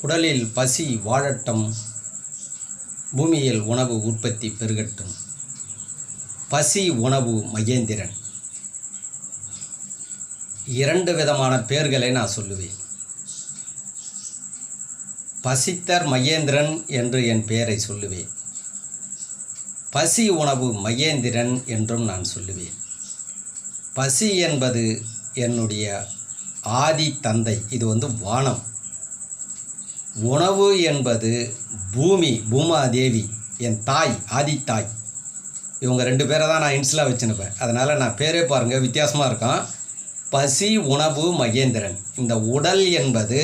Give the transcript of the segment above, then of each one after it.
உடலில் பசி வாழட்டும் பூமியில் உணவு உற்பத்தி பெருகட்டும். பசி உணவு மகேந்திரன். இரண்டு விதமான பெயர்களை நான் சொல்லுவேன். பசித்தர் மகேந்திரன் என்று என் பெயரை சொல்லுவேன். பசி உணவு மகேந்திரன் என்றும் நான் சொல்லுவேன். பசி என்பது என்னுடைய ஆதி தந்தை. இது வந்து வானம். உணவு என்பது பூமி பூமாதேவி என் தாய் ஆதித்தாய். இவங்க ரெண்டு பேரை தான் நான் இன்ஸ்லாக வச்சுனுப்பேன் அதனால் நான் பேரே பாருங்கள் வித்தியாசமாக இருக்கான். பசி உணவு மகேந்திரன். இந்த உடல் என்பது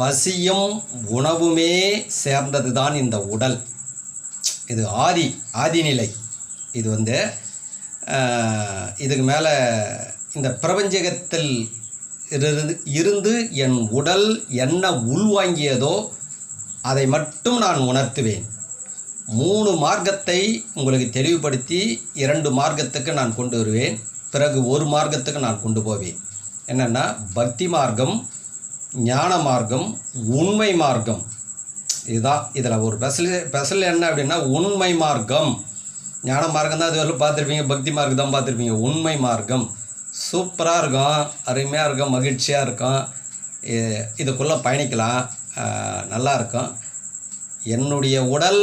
பசியும் உணவுமே சேர்ந்தது தான் இந்த உடல். இது ஆதி ஆதிநிலை. இது வந்து இதுக்கு மேலே இந்த பிரபஞ்சகத்தில் இருந்து இருந்து என் உடல் என்ன உள்வாங்கியதோ அதை மட்டும் நான் உணர்த்துவேன். மூணு மார்க்கத்தை உங்களுக்கு தெளிவுபடுத்தி இரண்டு மார்க்கத்துக்கு நான் கொண்டு வருவேன். பிறகு ஒரு மார்க்கத்துக்கு நான் கொண்டு போவேன். என்னென்னா பக்தி மார்க்கம் ஞான மார்க்கம் உண்மை மார்க்கம். இதுதான் இதில் ஒரு ஸ்பெஷல் ஸ்பெஷல் என்ன அப்படின்னா உண்மை மார்க்கம். ஞான மார்க்கம் தான் இதுவரை பார்த்துருப்பீங்க பக்தி மார்க்கம் தான் பார்த்துருப்பீங்க உண்மை மார்க்கம். சூப்பராக இருக்கும் அருமையாக இருக்கும் மகிழ்ச்சியாக இருக்கும். இதுக்குள்ளே பயணிக்கலாம். நல்லாயிருக்கும் என்னுடைய உடல்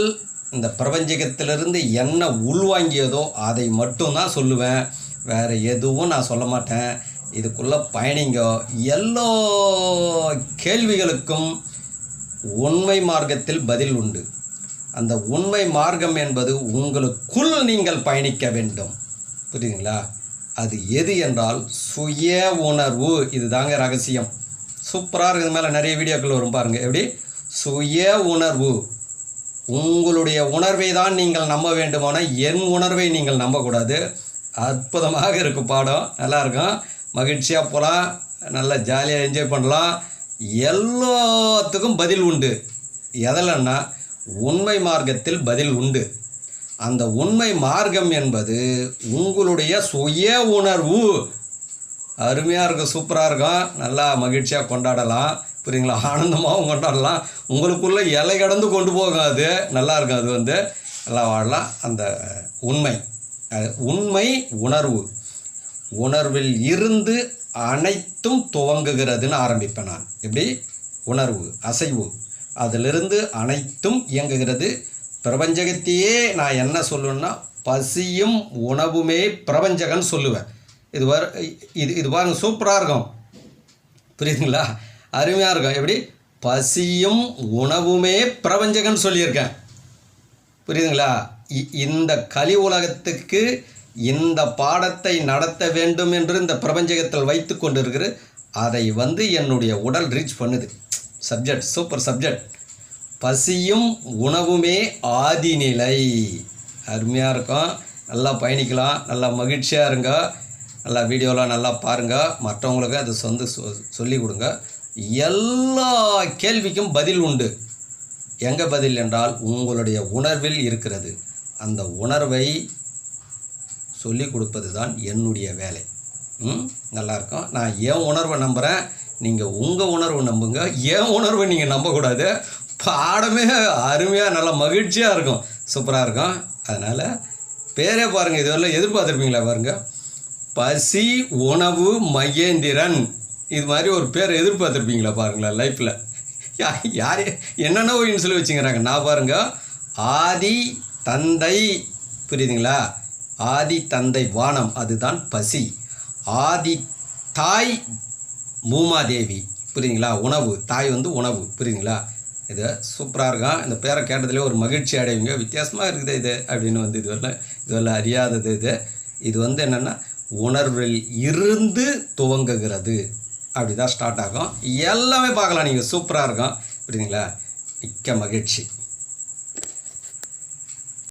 இந்த பிரபஞ்சகத்திலிருந்து என்ன உள்வாங்கியதோ அதை மட்டும்தான் சொல்லுவேன். வேறு எதுவும் நான் சொல்ல மாட்டேன். இதுக்குள்ளே பயணிங்க. எல்லா கேள்விகளுக்கும் உண்மை மார்க்கத்தில் பதில் உண்டு. அந்த உண்மை மார்க்கம் என்பது உங்களுக்குள் நீங்கள் பயணிக்க வேண்டும். புரியுதுங்களா? அது எது என்றால் சுய உணர்வு. இதுதாங்க ரகசியம். சூப்பராக இருக்குது மேலே நிறைய வீடியோக்கள் வரும் பாருங்கள் எப்படி? சுய உணர்வு. உங்களுடைய உணர்வை தான் நீங்கள் நம்ப வேண்டுமானால் என் உணர்வை நீங்கள் நம்பக்கூடாது. அற்புதமாக இருக்கும் பாடம். நல்லாயிருக்கும் மகிழ்ச்சியாக போகலாம் நல்லா ஜாலியாக என்ஜாய் பண்ணலாம். எல்லாத்துக்கும் பதில் உண்டு. எதிலன்னா உண்மை மார்க்கத்தில் பதில் உண்டு. அந்த உண்மை மார்க்கம் என்பது உங்களுடைய சுய உணர்வு. அருமையாக இருக்கும் சூப்பராக இருக்கும். நல்லா மகிழ்ச்சியாக கொண்டாடலாம். புரியுங்களா? ஆனந்தமாகவும் கொண்டாடலாம். உங்களுக்குள்ளே எல்லை கடந்து கொண்டு போகும் அது. நல்லா இருக்கும் அது வந்து. நல்லா வாழலாம். அந்த உண்மை. உண்மை உணர்வு. உணர்வில் இருந்து அனைத்தும் துவங்குகிறதுன்னு ஆரம்பிப்பேன் நான். எப்படி? உணர்வு அசைவு. அதிலிருந்து அனைத்தும் இயங்குகிறது. பிரபஞ்சகத்தையே நான் என்ன சொல்லணுன்னா பசியும் உணவுமே பிரபஞ்சகன் சொல்லுவேன். இது வர இது இது பாருங்க சூப்பராக இருக்கும். புரியுதுங்களா? அருமையாக இருக்கும். எப்படி? பசியும் உணவுமே பிரபஞ்சகன் சொல்லியிருக்கேன். புரியுதுங்களா? இ- இந்த கலி உலகத்துக்கு இந்த பாடத்தை நடத்த வேண்டும் என்று இந்த பிரபஞ்சகத்தில் வைத்து கொண்டிருக்கிற அதை வந்து என்னுடைய உடல் ரீச் பண்ணுது. Subject super subject. பசியும் உணவுமே ஆதிநிலை. அருமையாக இருக்கும். நல்லா பயணிக்கலாம். நல்லா மகிழ்ச்சியாக இருங்க. நல்லா வீடியோலாம் நல்லா பாருங்கள் மற்றவங்களுக்கு அதை சொந்த சொ சொல்லி கொடுங்க. எல்லா கேள்விக்கும் பதில் உண்டு. எங்கே பதில் என்றால் உங்களுடைய உணர்வில் இருக்கிறது. அந்த உணர்வை சொல்லிக் கொடுப்பது தான் என்னுடைய வேலை. ம்? நல்லாயிருக்கும் நான் என் உணர்வை நம்புகிறேன் நீங்கள் உங்கள் உணர்வை நம்புங்க. என் உணர்வை நீங்கள் நம்பக்கூடாது. பாடமே அருமையாக நல்லா மகிழ்ச்சியாக இருக்கும். சூப்பராக இருக்கும். அதனால் பேரே பாருங்கள் இதுவரை எதிர்பார்த்துருப்பீங்களா பாருங்கள் பசி உணவு மகேந்திரன். இது மாதிரி ஒரு பேர் எதிர்பார்த்துருப்பீங்களா பாருங்களேன் லைஃப்பில் யா யார் என்னென்ன ஒயின்னு சொல்லி வச்சுக்கிறாங்க. நான் பாருங்க ஆதி தந்தை புரியுதுங்களா? ஆதி தந்தை வானம் அதுதான் பசி. ஆதி தாய் மூமாதேவி புரியுதுங்களா? உணவு தாய் வந்து உணவு புரியுதுங்களா? இது சூப்பராக இருக்கும் இந்த பேரை கேட்டதுலேயே ஒரு மகிழ்ச்சி அடைவீங்க வித்தியாசமாக இருக்குது இது அப்படின்னு வந்து இதுவரை இதுவரை அறியாதது இது. இது வந்து என்னென்னா உணர்வில் இருந்து துவங்குகிறது. அப்படி தான் ஸ்டார்ட் ஆகும். எல்லாமே பார்க்கலாம். நீங்கள் சூப்பராக இருக்கும். புரியுதுங்களா? மிக்க மகிழ்ச்சி.